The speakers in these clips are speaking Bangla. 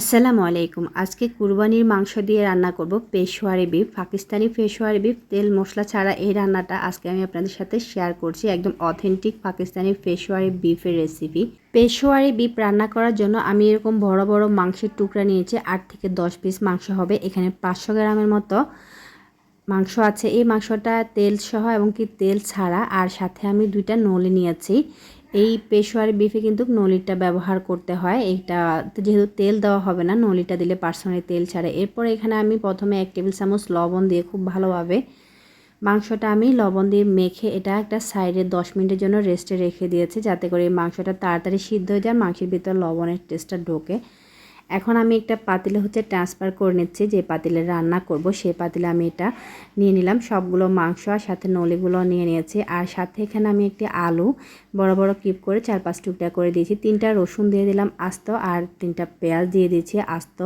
আসসালামু আলাইকুম। আজকে কুরবানির মাংস দিয়ে রান্না করব পেশোয়ারি বিফ। পাকিস্তানি পেশোয়ারি বিফ, তেল মশলা ছাড়া এই রান্নাটা আজকে আমি আপনাদের সাথে শেয়ার করছি একদম অথেন্টিক পাকিস্তানি পেশোয়ারি বিফের রেসিপি পেশোয়ারি বিফ রান্না করার জন্য আমি এরকম বড় বড় মাংসের টুকরা নিয়েছি, আট থেকে দশ পিস মাংস হবে। এখানে পাঁচশো গ্রামের মতো মাংস আছে। এই মাংসটা তেল সহ এবং কি তেল ছাড়া। আর সাথে আমি দুইটা নলি নিয়েছি। এই পেশোয়ারি বিফে কিন্তু নলিটা ব্যবহার করতে হয়। এইটা যেহেতু তেল দেওয়া হবে না, নলিটা দিলে পার্সোনালি তেল ছাড়ে। এরপর এখানে আমি প্রথমে এক টেবিল চামচ লবণ দিয়ে খুব ভালোভাবে মাংসটা আমি লবণ দিয়ে মেখে এটা একটা সাইডে দশ মিনিটের জন্য রেস্টে রেখে দিয়েছি। যাতে করে মাংসটা তাড়াতাড়ি সিদ্ধ হয়ে যায়, মাংসের ভিতরে লবণের টেস্টটা ঢোকে। এখন আমি একটা পাতিলে হচ্ছে ট্রান্সফার করে নিচ্ছি, যে পাতিলে রান্না করব সেই পাতিলে আমি এটা নিয়ে নিলাম। সবগুলো মাংস আর সাথে নলিগুলো নিয়ে নিয়েছি। আর সাথে এখানে আমি একটি আলু বড় বড় কিপ করে চার পাঁচ টুকটা করে দিয়েছি। তিনটা রসুন দিয়ে দিলাম আস্ত আর তিনটা পেঁয়াজ দিয়ে দিয়েছি আস্ত।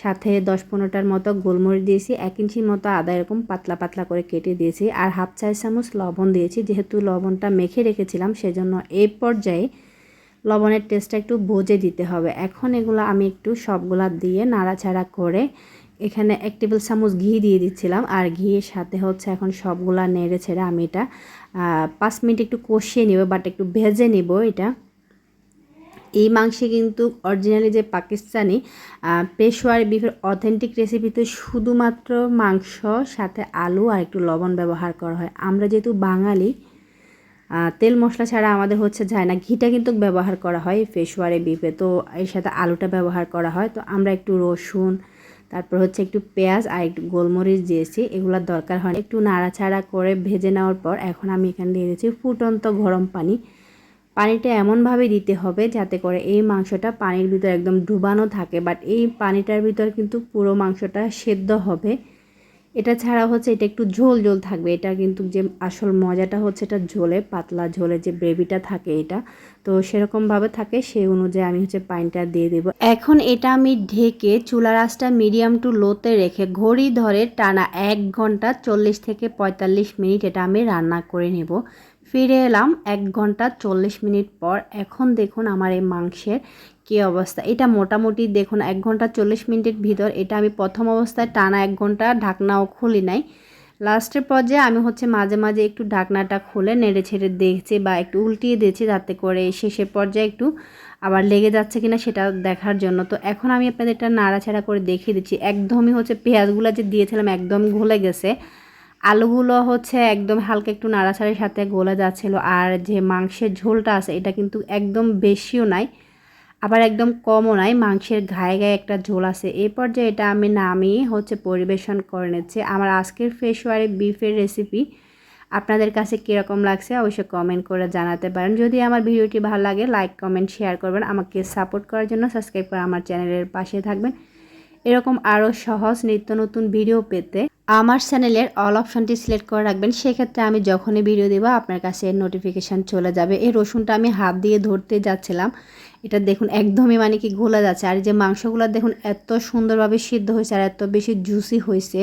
সাথে দশ পনেরোটার মতো গোলমরিচ দিয়েছি, এক ইঞ্চির মতো আদা এরকম পাতলা পাতলা করে কেটে দিয়েছি। আর হাফ চাই চামচ লবণ দিয়েছি। যেহেতু লবণটা মেখে রেখেছিলাম, সেজন্য এই পর্যায়ে লবণের টেস্টটা একটু বোঝে দিতে হবে। এখন এগুলো আমি একটু সবগুলা দিয়ে নাড়াচাড়া করে এখানে এক টেবিল চামচ ঘি দিয়ে দিচ্ছিলাম। আর ঘিয়ের সাথে হচ্ছে এখন সবগুলা নেড়ে ছেড়ে আমি এটা পাঁচ মিনিট একটু কষিয়ে নেব বাট একটু ভেজে নিব এটা। এই মাংসে কিন্তু অরিজিনালি যে পাকিস্তানি পেশোয়ারি বিফের অথেন্টিক রেসিপিতে শুধুমাত্র মাংস, সাথে আলু আর একটু লবণ ব্যবহার করা হয়। আমরা যেহেতু বাঙালি তেল মশলা ছাড়া আমাদের হচ্ছে যায় না। ঘিটা কিন্তু ব্যবহার করা হয়, ফেসওয়ারে বিফে তো এর সাথে আলুটা ব্যবহার করা হয়। তো আমরা একটু রসুন, তারপর হচ্ছে একটু পেঁয়াজ আর একটু গোলমরিচ দিয়েছি। এগুলোর দরকার হয় একটু নাড়াচাড়া করে ভেজে নেওয়ার পর এখন আমি এখানে দিয়ে দিয়েছি ফুটন্ত গরম পানি। পানিটা এমনভাবে দিতে হবে যাতে করে এই মাংসটা পানির ভিতর একদম ডুবানো থাকে। বাট এই পানিটার ভিতর কিন্তু পুরো মাংসটা সেদ্ধ হবে। এটা ছাড়া হচ্ছে এটা একটু ঝোল ঝোল থাকবে। এটা কিন্তু যে আসল মজাটা হচ্ছে এটা ঝোলে, পাতলা ঝোলে যে গ্রেভিটা থাকে এটা। তো সেরকমভাবে থাকে, সেই অনুযায়ী আমি হচ্ছে পানিটা দিয়ে দেব। এখন এটা আমি ঢেকে চুলা রাসটা মিডিয়াম টু লোতে রেখে ঘড়ি ধরে টানা এক ঘণ্টা চল্লিশ থেকে পঁয়তাল্লিশ মিনিট এটা আমি রান্না করে নেব। ফিরে এলাম এক ঘণ্টা চল্লিশ মিনিট পর। এখন দেখুন আমার এই মাংসের কী অবস্থা। এটা মোটামুটি দেখুন এক ঘণ্টা চল্লিশ মিনিটের ভিতর। এটা আমি প্রথম অবস্থায় টানা এক ঘণ্টা ঢাকনাও খুলি নাই। লাস্টের পর্যায়ে আমি হচ্ছে মাঝে মাঝে একটু ঢাকনাটা খুলে নেড়ে ছেড়ে দেখছি বা একটু উল্টিয়ে দিয়েছি যাতে করে শেষের পর্যায়ে একটু আবার লেগে যাচ্ছে কিনা সেটা দেখার জন্য। তো এখন আমি আপনাদের এটা নাড়াছাড়া করে দেখিয়ে দিচ্ছি। একদমই হচ্ছে পেঁয়াজগুলো যে দিয়েছিলাম একদম ঘুলে গেছে। আলুগুলো হচ্ছে একদম হালকা একটু নাড়াছাড়ির সাথে গলে যাচ্ছিল, আর যে মাংসের ঝোলটা আছে এটা কিন্তু একদম বেশিও নাই, আবার একদম কমও নাই, মাংসের ঘায়ে গায়ে একটা ঝোল আছে। এই পর্যায়ে এটা আমি নামিয়ে হচ্ছে পরিবেশন করে নিচ্ছি। আমার আজকের ফেসওয়ারি বিফের রেসিপি আপনাদের কাছে কীরকম লাগছে অবশ্যই কমেন্ট করে জানাতে পারেন। যদি আমার ভিডিওটি ভালো লাগে, লাইক, কমেন্ট, শেয়ার করবেন, আমাকে সাপোর্ট করার জন্য সাবস্ক্রাইব করে আমার চ্যানেলের পাশে থাকবেন। এরকম আরও সহজ নিত্য নতুন ভিডিও পেতে আমার চ্যানেলের অল অপশনটি সিলেক্ট করে রাখবেন, সেক্ষেত্রে আমি যখনই ভিডিও দেবো আপনার কাছে নোটিফিকেশান চলে যাবে। এই রসুনটা আমি হাত দিয়ে ধরতে যাচ্ছিলাম। এটা দেখুন একদমই মানে কি গোলা যাচ্ছে। আর যে মাংসগুলো দেখুন এত সুন্দরভাবে সিদ্ধ হয়েছে আর এত বেশি জুসি হয়েছে।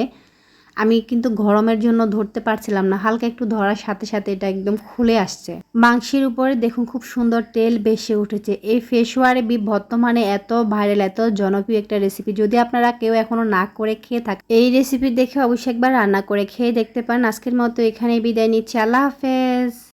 আমি কিন্তু গরমের জন্য ধরতে পারছিলাম না। হালকা একটু ধরার সাথে সাথে এটা একদম খুলে আসছে। মাংসের উপরে দেখুন খুব সুন্দর তেল বেশি উঠেছে। এই ফেসওয়ারে বি বর্তমানে এত ভাইরাল, এত জনপ্রিয় একটা রেসিপি যদি আপনারা কেউ এখনও না করে খেয়ে থাকে, এই রেসিপি দেখে অবশ্যই একবার রান্না করে খেয়ে দেখতে পারেন। আজকের মতো এখানে বিদায় নিচ্ছি। আল্লাহ হাফেজ।